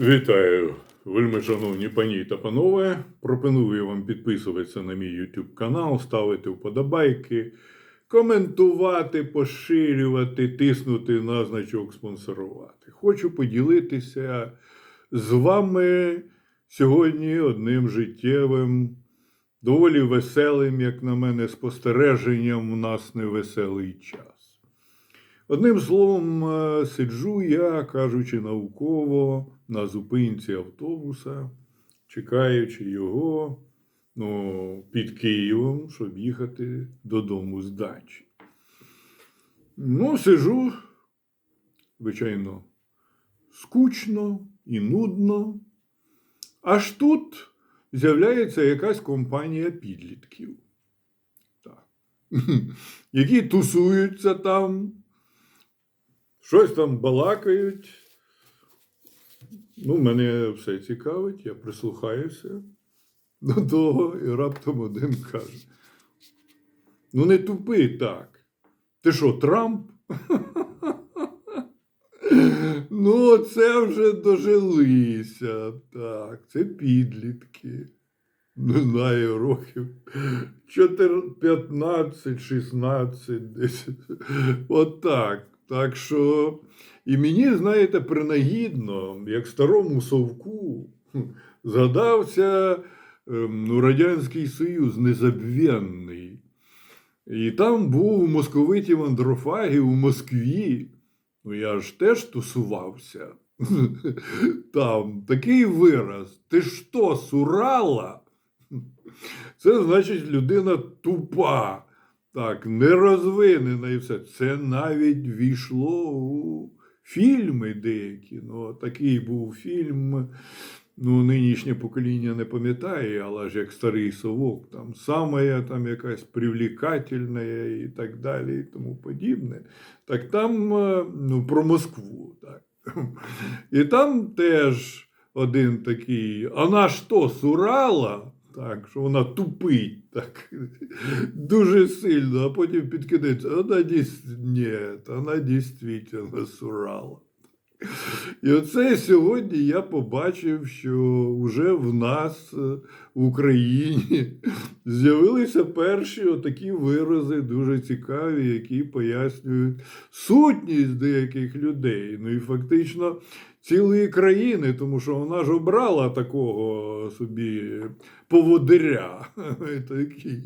Вітаю, вельми шановні пані та панове. Пропоную вам підписуватися на мій YouTube канал, ставити вподобайки, коментувати, поширювати, тиснути на значок спонсорувати. Хочу поділитися з вами сьогодні одним життєвим, доволі веселим, як на мене, спостереженням у нас невеселий час. Одним словом, е, сиджу я, кажучи науково, на зупинці автобуса, чекаючи його ну, під Києвом, щоб їхати додому з дачі. Ну, сижу, звичайно, скучно і нудно. Аж тут з'являється якась компанія підлітків, так. які тусуються там, щось там балакають. Ну, мене все цікавить, я прислухаюся до того, і раптом один каже: Ну, не тупи так. Ти що, Трамп? Ну, це вже дожилися. Так, це підлітки. Не знаю, років 15, 16, 10. Отак. Так що, і мені, знаєте, принагідно, як старому совку, згадався ем, ну, Радянський Союз незабвенний. І там був у московитів андрофагів у Москві. Ну, я ж теж тусувався. Там такий вираз. Ти що, сурала? Це значить людина тупа, так, нерозвинена і все. Це навіть війшло у фільми деякі. Ну, такий був фільм. Ну, нинішнє покоління не пам'ятає, але ж як старий совок, там самая там якась привлекательна і так далі, і тому подібне. Так там е, ну, про Москву. Так. І там теж один такий, вона що, сурала? Так, що вона тупить так, дуже сильно, а потім підкидається, вона дійсно, Ні, вона дійсно сурала. І оце сьогодні я побачив, що вже в нас е, в Україні з'явилися перші отакі вирази, дуже цікаві, які пояснюють сутність деяких людей. Ну і фактично цілої країни, тому що вона ж обрала такого собі поводиря. Такий.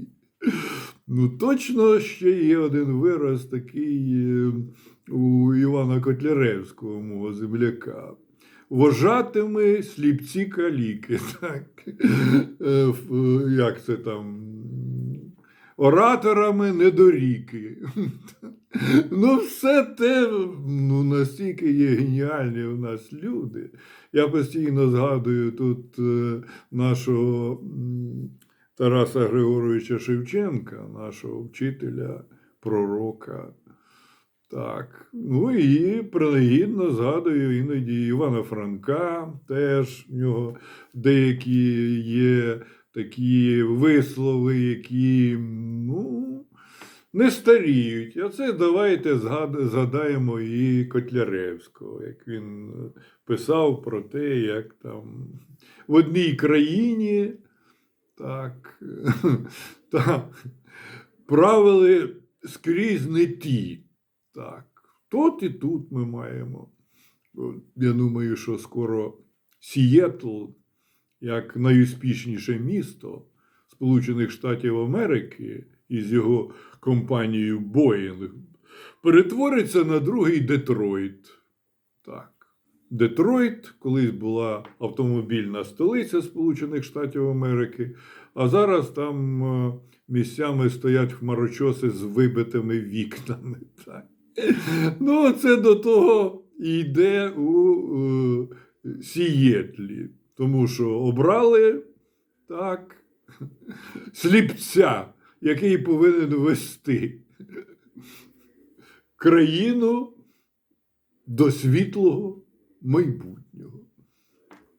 Ну, точно ще є один вираз такий е, у Івана Котляревського, мого земляка. Вважатиме сліпці каліки. Так? Е, Як це там? Ораторами недоріки. Ну, все те ну, настільки є геніальні у нас люди. Я постійно згадую тут е, нашого Тараса Григоровича Шевченка, нашого вчителя, пророка. Так, ну і принагідно згадую іноді Івана Франка, теж в нього деякі є такі вислови, які ну, не старіють. А це давайте згадаємо і Котляревського, як він писав про те, як там в одній країні так правили скрізь не ті. Так, тут і тут ми маємо. Я думаю, що скоро Сієтл, як найуспішніше місто Сполучених Штатів Америки із його компанією Боїнг, перетвориться на другий Детройт. Так. Детройт колись була автомобільна столиця Сполучених Штатів Америки, а зараз там е, місцями стоять хмарочоси з вибитими вікнами. Так. Ну, це до того йде у е, Сієтлі, тому що обрали так, сліпця, який повинен вести країну до світлого майбутнього.